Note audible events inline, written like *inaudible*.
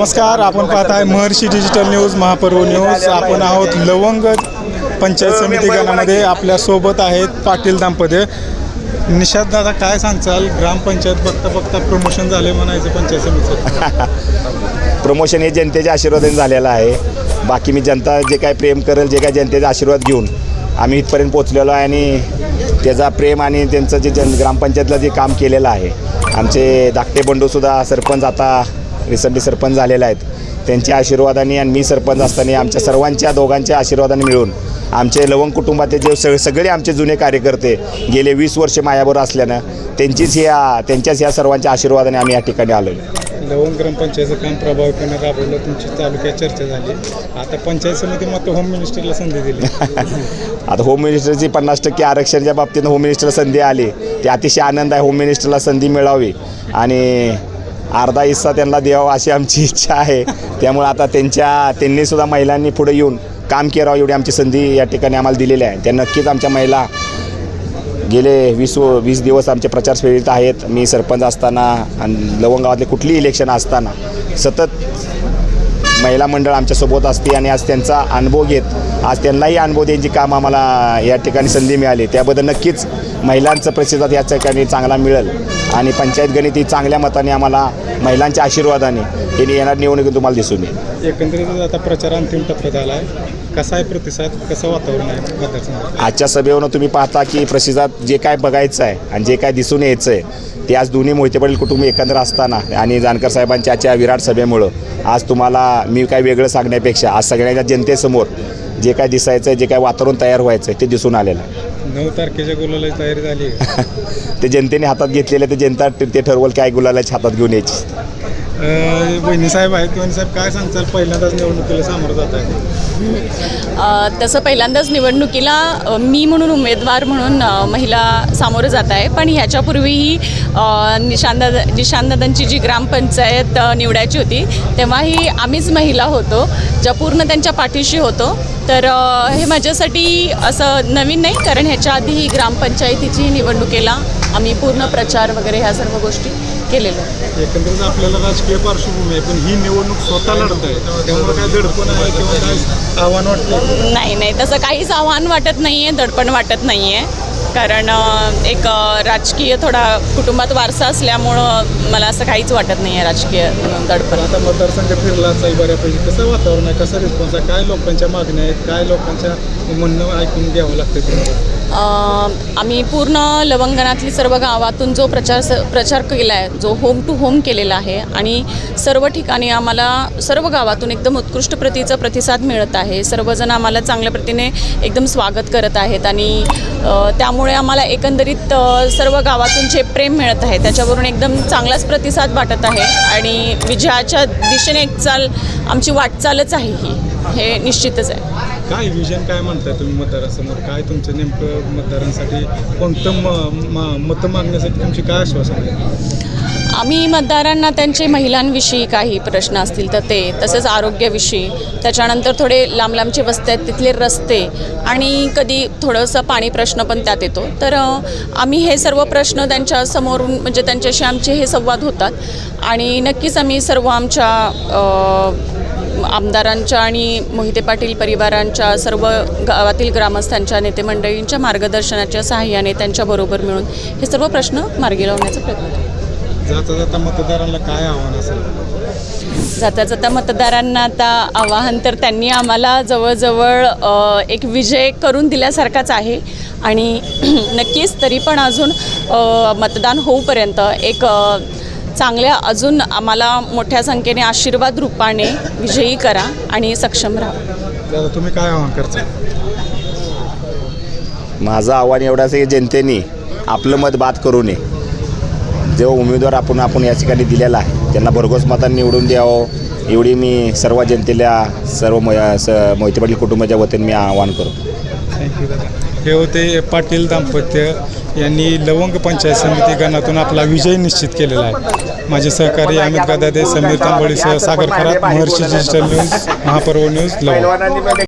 नमस्कार आपण पाहत आहे Maharshi digital news Mahaparv news आपण आहोत लवंग पंचायत समिती गणामध्ये आपल्यासोबत आहेत पाटील दाम्पत्य. निषाद दादा काय सांगचाल? ग्रामपंचायत बघता बघता प्रमोशन झाले म्हणायचं पंचायत समितीचं. *laughs* प्रमोशन हे जनतेच्या आशीर्वादाने झालेलं आहे. बाकी मी जनता जे काय प्रेम करेल जे काय जनतेचा आशीर्वाद घेऊन आम्ही इथपर्यंत पोचलेलो आहे आणि त्याचा प्रेम आणि त्यांचं जे जन ग्रामपंचायतला जे काम केलेलं आहे. आमचे धाकटे बंडूसुद्धा सरपंच आता रिसेंटली सरपंच झालेले आहेत. त्यांच्या आशीर्वादाने आणि मी सरपंच असताना आमच्या सर्वांच्या दोघांच्या आशीर्वादाने मिळून आमचे लवंग कुटुंबाचे जे स सगळे आमचे जुने कार्यकर्ते गेले वीस वर्ष मायाबरोबर असल्यानं त्यांचीच ह्या त्यांच्याच ह्या सर्वांच्या आशीर्वादाने आम्ही या ठिकाणी आलो लवंग ग्रामपंचायतचं काम प्रभावीपणे राबवलं तुमची तालुक्यात चर्चा झाली. आता पंचायत समिती होम मिनिस्टरला संधी दिली. *laughs* आता होम मिनिस्टरची पन्नास टक्के आरक्षणाच्या बाबतीत होम मिनिस्टरला संधी आली. ते अतिशय आनंद आहे होम मिनिस्टरला संधी मिळावी. आणि अर्धा हिस्सा त्यांना द्यावा अशी आमची इच्छा आहे. त्यामुळे आता त्यांच्या त्यांनीसुद्धा महिलांनी पुढे येऊन काम करावं एवढी आमची संधी या ठिकाणी आम्हाला दिलेली आहे. त्या नक्कीच आमच्या महिला गेले वीस वीस दिवस आमचे प्रचार फेरीत आहेत. मी सरपंच असताना आणि लवंगावातले कुठलीही इलेक्शन असताना सतत महिला मंडळ आमच्यासोबत असते आणि आज त्यांचा अनुभव घेत आज त्यांनाही अनुभव द्यायची काम आम्हाला या ठिकाणी संधी मिळाली. त्याबद्दल नक्कीच महिलांचं प्रतिसाद या ठिकाणी चांगला मिळेल. आणि पंचायत गणित चांगल्या मताने आम्हाला महिलांच्या आशीर्वादाने हे येणार निवडणुकीत तुम्हाला दिसून येईल. एकंदरीत आता प्रचार अंतिम टप्प्यात आला आहे कसा आहे प्रतिसाद? कसं वातावरण आहे आजच्या सभेवरून तुम्ही पाहता की प्रतिसाद जे काय बघायचं आहे आणि जे काय दिसून यायचं आहे ते आज दोन्ही मोहिते पाटील कुटुंब एकत्र असताना आणि जानकर साहेबांच्या आजच्या विराट सभेमुळं आज तुम्हाला मी काय वेगळं सांगण्यापेक्षा आज सगळ्यांच्या जनतेसमोर जे काय दिसायचं आहे जे काय वातावरण तयार व्हायचं आहे ते दिसून आलेलं आहे. नऊ तारखेच्या गोलाला तयारी झाली *laughs* ते जनतेने हातात घेतलेले ते जनता ते ठरवलं काय गुलालाच्या हातात घेऊन यायची. साहेब आहेत. साहेब काय सांगताल? पहिल्यांदाच निवडणुकीला सामोरं जात आहे तसं पहिल्यांदाच निवडणुकीला मी म्हणून उमेदवार म्हणून महिला सामोरं जात आहे. पण ह्याच्यापूर्वीही निशांदा निशांदादांची जी ग्रामपंचायत निवडायची होती तेव्हाही आम्हीच महिला होतो. ज्या पूर्ण त्यांच्या पाठीशी होतो. तर हे माझ्यासाठी असं नवीन नाही कारण ह्याच्या आधीही ग्रामपंचायतीची निवडणुकीला आम्ही पूर्ण प्रचार वगैरे ह्या सर्व गोष्टी केलेल्या आहेत. एकंदरीत आपल्याला राजकीय पार्श्वभूमी आहे पण ही निवडणूक स्वतः लढत आहे त्यामुळे काय दडपण आहे किंवा काय? आव्हान वाटतं नाही नाही तसं काहीच आव्हान वाटत नाही आहे दडपण वाटत नाही आहे कारण एक राजकीय थोडा कुटुंबात वारसा असल्यामुळं मला असं काहीच वाटत नाही आहे राजकीय दडपण. आता मतदारसंघ फिरलाच आहे बऱ्यापैकी कसं वातावरण आहे कसं रिस्पॉन्स आहे काय लोकांच्या मागण्या आहेत काय लोकांच्या म्हणणं ऐकून घ्यावं लागतं आम्ही पूर्ण लवंगणातली सर्व गावातून जो प्रचार स प्रचार केला आहे जो होम टू होम केलेला आहे आणि सर्व ठिकाणी आम्हाला सर्व गावातून एकदम उत्कृष्ट प्रतीचा प्रतिसाद मिळत आहे. सर्वजण आम्हाला चांगल्या प्रतीने एकदम स्वागत करत आहेत आणि त्यामुळे आम्हाला एकंदरीत सर्व गावातून जे प्रेम मिळत आहे त्याच्यावरून एकदम चांगलाच प्रतिसाद वाटत आहे आणि विजयाच्या दिशेने एक चाल आमची वाटचालच आहे ही. हे निश्चितच आहे. काय विजन काय म्हणताय तुम्ही मतदारासमोर? काय तुमचं नेमकं मतदारांसाठी कोणतं म मतं मागण्यासाठी तुमची काय आश्वासन आहे? आम्ही मतदारांना त्यांचे महिलांविषयी काही प्रश्न असतील तर ते तसेच आरोग्याविषयी त्याच्यानंतर थोडे लांब लांबचे वस्ते आहेत तिथले रस्ते आणि कधी थोडंसं पाणी प्रश्न पण त्यात येतो. तर आम्ही हे सर्व प्रश्न त्यांच्या समोरून म्हणजे त्यांच्याशी आमचे हे संवाद होतात. आणि नक्कीच आम्ही सर्व आमच्या आमदारांच्या आणि मोहिते पाटील परिवारांच्या सर्व गावातील ग्रामस्थांच्या नेते मंडळींच्या मार्गदर्शनाच्या सहाय्याने त्यांच्याबरोबर मिळून हे सर्व प्रश्न मार्गी लावण्याचा प्रयत्न. जाता जाता मतदारांना काय आव्हान असेल जाता जाता मतदारांना आता आवाहन तर त्यांनी आम्हाला जवळजवळ एक विजय करून दिल्यासारखाच आहे आणि *clears throat* नक्कीच तरी पण अजून मतदान होऊपर्यंत एक चांगल्या अजून आम्हाला मोठ्या संख्येने आशीर्वाद रूपाने विजयी करा आणि सक्षम राहा. तुम्ही काय आव्हान करता माझं आव्हान एवढंच आहे की जनतेने आपलं मत बाद करू नये. जो उमेदवार आपण आपण या ठिकाणी दिलेला आहे त्यांना भरघोस मतांनी निवडून द्यावं. एवढी मी सर्व जनतेला सर्व म स मोहिते पाटील कुटुंबाच्या वतीने मी आवाहन करतो. हे होते पाटील दाम्पत्य यांनी लवंग पंचायत समिती गणातून आपला विजय निश्चित केलेला आहे. माझे सहकारी Amit Gadade Sameer तांबोळीसह Sagar Kharat Maharshi digital news Mahaparv news Lavang.